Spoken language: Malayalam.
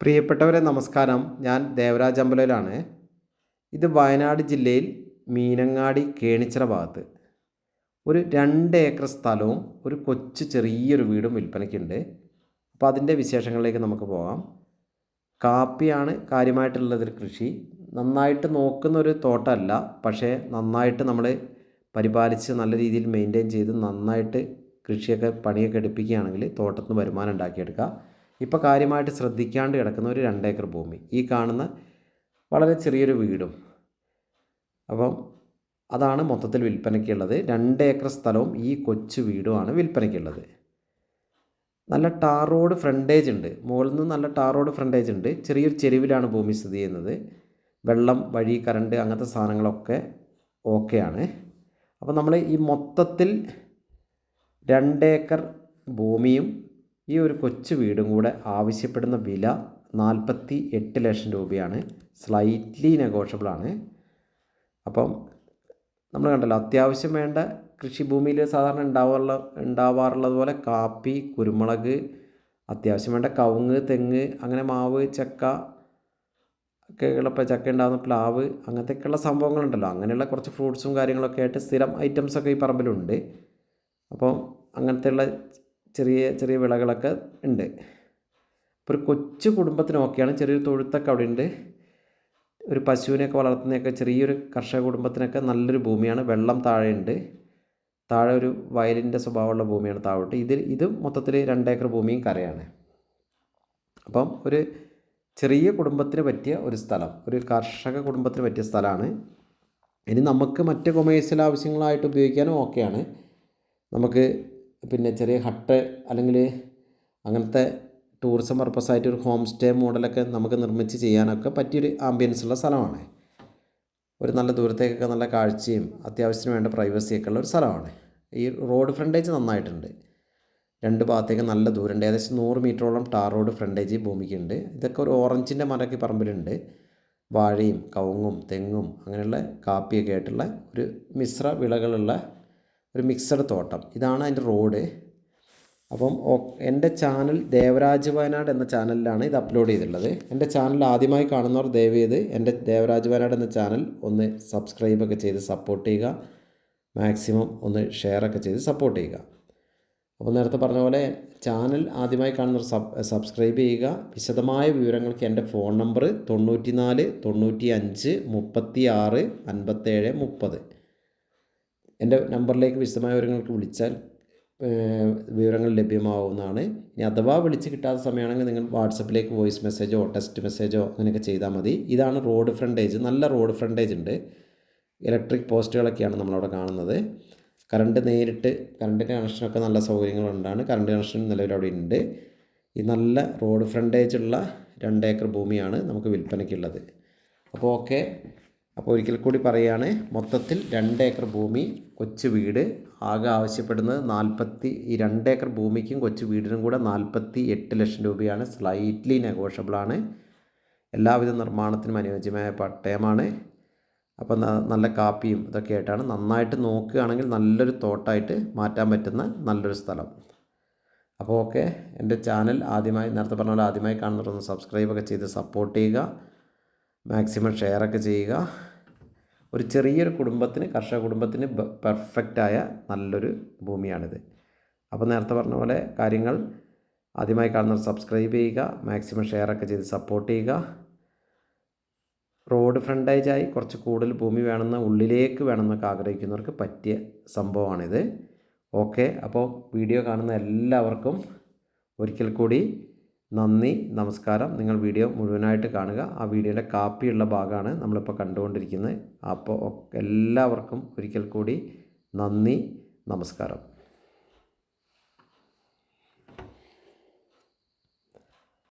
പ്രിയപ്പെട്ടവരെ നമസ്കാരം. ഞാൻ ദേവരാജ് അമ്പലയിലാണ് ഇത് വയനാട് ജില്ലയിൽ മീനങ്ങാടി കേണിച്ചിറ ഭാഗത്ത്. ഒരു രണ്ട് ഏക്കർ സ്ഥലവും ഒരു കൊച്ചു ചെറിയൊരു വീടും വിൽപ്പനയ്ക്കുണ്ട്. അപ്പോൾ അതിന്റെ വിശേഷങ്ങളിലേക്ക് നമുക്ക് പോകാം. കാപ്പിയാണ് കാര്യമായിട്ടുള്ളതൊരു കൃഷി. നന്നായിട്ട് നോക്കുന്ന ഒരു തോട്ടമല്ല പക്ഷേ നന്നായിട്ട് നമ്മൾ പരിപാലിച്ച് നല്ല രീതിയിൽ മെയിന്റെയിൻ ചെയ്ത് നന്നായിട്ട് കൃഷിയൊക്കെ പണിയൊക്കെ എടുപ്പിക്കുകയാണെങ്കിൽ തോട്ടത്തിന് വരുമാനം ഉണ്ടാക്കിയെടുക്കുക ഇപ്പോൾ കാര്യമായിട്ട് ശ്രദ്ധിക്കാണ്ട് കിടക്കുന്ന ഒരു രണ്ടേക്കർ ഭൂമി. ഈ കാണുന്ന വളരെ ചെറിയൊരു വീടും. അപ്പം അതാണ് മൊത്തത്തിൽ വിൽപ്പനയ്ക്കുള്ളത്. രണ്ട് ഏക്കർ സ്ഥലവും ഈ കൊച്ചു വീടുമാണ് വിൽപ്പനയ്ക്കുള്ളത്. നല്ല ടാർ റോഡ് ഫ്രണ്ടേജ് ഉണ്ട്. മുകളിൽ നിന്ന് നല്ല ടാർ റോഡ് ഫ്രണ്ടേജ് ഉണ്ട്. ചെറിയൊരു ചെരുവിലാണ് ഭൂമി സ്ഥിതി ചെയ്യുന്നത്. വെള്ളം വഴി കറണ്ട് അങ്ങനത്തെ സാധനങ്ങളൊക്കെ ഓക്കെയാണ്. അപ്പോൾ നമ്മൾ ഈ മൊത്തത്തിൽ രണ്ടേക്കർ ഭൂമിയും ഈ ഒരു കൊച്ചു വീടും കൂടെ ആവശ്യപ്പെടുന്ന വില നാൽപ്പത്തി എട്ട് ലക്ഷം രൂപയാണ്. സ്ലൈറ്റ്ലി നെഗോഷ്യബിളാണ് അപ്പം നമ്മൾ കണ്ടല്ലോ അത്യാവശ്യം വേണ്ട കൃഷിഭൂമിയിൽ സാധാരണ ഉണ്ടാവാറുള്ള ഉണ്ടാവാറുള്ളതുപോലെ കാപ്പി കുരുമുളക് അത്യാവശ്യം വേണ്ട കവുങ്ങ് തെങ്ങ് അങ്ങനെ മാവ് ചക്ക ഒക്കെ ഉള്ളപ്പോൾ ചക്ക ഉണ്ടാകുന്ന പ്ലാവ് അങ്ങനത്തെയൊക്കെയുള്ള സംഭവങ്ങളുണ്ടല്ലോ. അങ്ങനെയുള്ള കുറച്ച് ഫ്രൂട്ട്സും കാര്യങ്ങളൊക്കെ ആയിട്ട് സ്ഥിരം ഐറ്റംസൊക്കെ ഈ പറമ്പിലുണ്ട്. അപ്പം അങ്ങനത്തെയുള്ള ചെറിയ ചെറിയ വിളകളൊക്കെ ഉണ്ട്. ഇപ്പോൾ ഒരു കൊച്ചു കുടുംബത്തിനൊക്കെയാണ് ചെറിയൊരു തൊഴുത്തൊക്കെ അവിടെ ഉണ്ട് ഒരു പശുവിനെയൊക്കെ വളർത്തുന്നതൊക്കെ ചെറിയൊരു കർഷക കുടുംബത്തിനൊക്കെ നല്ലൊരു ഭൂമിയാണ്. വെള്ളം താഴെയുണ്ട്. താഴെ ഒരു വയലിന്റെ സ്വഭാവമുള്ള ഭൂമിയാണ് താഴോട്ട്. ഇതിൽ ഇത് മൊത്തത്തിൽ രണ്ടേക്കർ ഭൂമിയും കരയാണ്. അപ്പം ഒരു ചെറിയ കുടുംബത്തിന് പറ്റിയ ഒരു സ്ഥലം ഒരു കർഷക കുടുംബത്തിന് പറ്റിയ സ്ഥലമാണ്. ഇനി നമുക്ക് മറ്റ് കൊമേഴ്സ്യൽ ആവശ്യങ്ങളായിട്ട് ഉപയോഗിക്കാനും ഓക്കെയാണ്. നമുക്ക് പിന്നെ ചെറിയ ഹട്ട് അല്ലെങ്കിൽ അങ്ങനത്തെ ടൂറിസം പർപ്പസായിട്ട് ഒരു ഹോം സ്റ്റേ മോഡലൊക്കെ നമുക്ക് നിർമ്മിച്ച് ചെയ്യാനൊക്കെ പറ്റിയൊരു ആംബിയൻസ് ഉള്ള സ്ഥലമാണ്. ഒരു നല്ല ദൂരത്തേക്കൊക്കെ നല്ല കാഴ്ചയും അത്യാവശ്യത്തിന് വേണ്ട പ്രൈവസിയൊക്കെ ഉള്ള ഒരു സ്ഥലമാണ്. ഈ റോഡ് ഫ്രണ്ടേജ് നന്നായിട്ടുണ്ട്. രണ്ട് ഭാഗത്തേക്ക് നല്ല ദൂരമുണ്ട്. ഏകദേശം നൂറ് മീറ്ററോളം ടാർ റോഡ് ഫ്രണ്ടേജ് ഭൂമിക്കുണ്ട്. ഇതൊക്കെ ഒരു ഓറഞ്ചിന്റെ മരമൊക്കെ പറമ്പിലുണ്ട്. വാഴയും കവുങ്ങും തെങ്ങും അങ്ങനെയുള്ള കാപ്പിയൊക്കെ ആയിട്ടുള്ള ഒരു മിശ്ര വിളകളുള്ള ഒരു മിക്സഡ് തോട്ടം. ഇതാണ് അതിന്റെ റോഡ്. അപ്പം എന്റെ ചാനൽ ദേവരാജ് വയനാട് എന്ന ചാനലിലാണ് ഇത് അപ്ലോഡ് ചെയ്തിട്ടുള്ളത്. എന്റെ ചാനൽ ആദ്യമായി കാണുന്നവർ ദയവ് ചെയ്ത് എന്റെ ദേവരാജ് വയനാട് എന്ന ചാനൽ ഒന്ന് സബ്സ്ക്രൈബൊക്കെ ചെയ്ത് സപ്പോർട്ട് ചെയ്യുക. മാക്സിമം ഒന്ന് ഷെയറൊക്കെ ചെയ്ത് സപ്പോർട്ട് ചെയ്യുക. അപ്പോൾ നേരത്തെ പറഞ്ഞ പോലെ ചാനൽ ആദ്യമായി കാണുന്നവർ സബ് സബ്സ്ക്രൈബ് ചെയ്യുക. വിശദമായ വിവരങ്ങൾക്ക് എന്റെ ഫോൺ നമ്പർ തൊണ്ണൂറ്റി നാല് തൊണ്ണൂറ്റി അഞ്ച് മുപ്പത്തി ആറ് അൻപത്തേഴ് മുപ്പത്. എന്റെ നമ്പറിലേക്ക് വിശദമായ വിവരങ്ങൾക്ക് വിളിച്ചാൽ വിവരങ്ങൾ ലഭ്യമാവുന്നതാണ്. ഇനി അഥവാ വിളിച്ച് കിട്ടാത്ത സമയമാണെങ്കിൽ നിങ്ങൾ വാട്സപ്പിലേക്ക് വോയിസ് മെസ്സേജോ ടെക്സ്റ്റ് മെസ്സേജോ അങ്ങനെയൊക്കെ ചെയ്താൽ മതി. ഇതാണ് റോഡ് ഫ്രണ്ടേജ്. നല്ല റോഡ് ഫ്രണ്ടേജ് ഉണ്ട്. ഇലക്ട്രിക് പോസ്റ്റുകളൊക്കെയാണ് നമ്മളവിടെ കാണുന്നത്. കറണ്ട് നേരിട്ട് കറണ്ടിന്റെ കണക്ഷനൊക്കെ നല്ല സൗകര്യങ്ങളുണ്ടാണ്. കറണ്ട് കണക്ഷൻ നിലവിൽ അവിടെ ഉണ്ട്. ഈ നല്ല റോഡ് ഫ്രണ്ടേജ് ഉള്ള രണ്ടേക്കർ ഭൂമിയാണ് നമുക്ക് വിൽപ്പനയ്ക്കുള്ളത്. അപ്പോൾ ഓക്കെ. അപ്പോൾ ഒരിക്കൽ കൂടി പറയുകയാണ് മൊത്തത്തിൽ രണ്ട് ഏക്കർ ഭൂമി കൊച്ചു വീട്. ആകെ ആവശ്യപ്പെടുന്നത് നാൽപ്പത്തി ഈ രണ്ട് ഏക്കർ ഭൂമിക്കും കൊച്ചു വീടിനും കൂടെ നാൽപ്പത്തി എട്ട് ലക്ഷം രൂപയാണ്. സ്ലൈറ്റ്ലി നെഗോഷ്യബിളാണ് എല്ലാവിധ നിർമ്മാണത്തിനും അനുയോജ്യമായ പട്ടയമാണ്. അപ്പോൾ നല്ല കാപ്പിയും ഇതൊക്കെ ആയിട്ടാണ്. നന്നായിട്ട് നോക്കുകയാണെങ്കിൽ നല്ലൊരു തോട്ടായിട്ട് മാറ്റാൻ പറ്റുന്ന നല്ലൊരു സ്ഥലം. അപ്പോൾ ഓക്കെ എന്റെ ചാനൽ ആദ്യമായി നേരത്തെ പറഞ്ഞ പോലെ ആദ്യമായി കാണുന്നവരൊന്ന് സബ്സ്ക്രൈബൊക്കെ ചെയ്ത് സപ്പോർട്ട് ചെയ്യുക. മാക്സിമം ഷെയറൊക്കെ ചെയ്യുക. ഒരു ചെറിയൊരു കുടുംബത്തിന് കർഷക കുടുംബത്തിന് പെർഫെക്റ്റായ നല്ലൊരു ഭൂമിയാണിത്. അപ്പോൾ നേരത്തെ പറഞ്ഞ പോലെ കാര്യങ്ങൾ ആദ്യമായി കാണുന്നവർ സബ്സ്ക്രൈബ് ചെയ്യുക മാക്സിമം ഷെയറൊക്കെ ചെയ്ത് സപ്പോർട്ട് ചെയ്യുക. റോഡ് ഫ്രണ്ടേജായി കുറച്ച് കൂടുതൽ ഭൂമി വേണമെന്ന് ഉള്ളിലേക്ക് വേണമെന്നൊക്കെ ആഗ്രഹിക്കുന്നവർക്ക് പറ്റിയ സംഭവമാണിത്. ഓക്കെ അപ്പോൾ വീഡിയോ കാണുന്ന എല്ലാവർക്കും ഒരിക്കൽ കൂടി നന്ദി നമസ്കാരം. നിങ്ങൾ വീഡിയോ മുഴുവനായിട്ട് കാണുക. ആ വീഡിയോയുടെ കാപ്പിയുള്ള ഭാഗമാണ് നമ്മളിപ്പോൾ കണ്ടുകൊണ്ടിരിക്കുന്നത്. അപ്പോൾ എല്ലാവർക്കും ഒരിക്കൽ കൂടി നന്ദി നമസ്കാരം.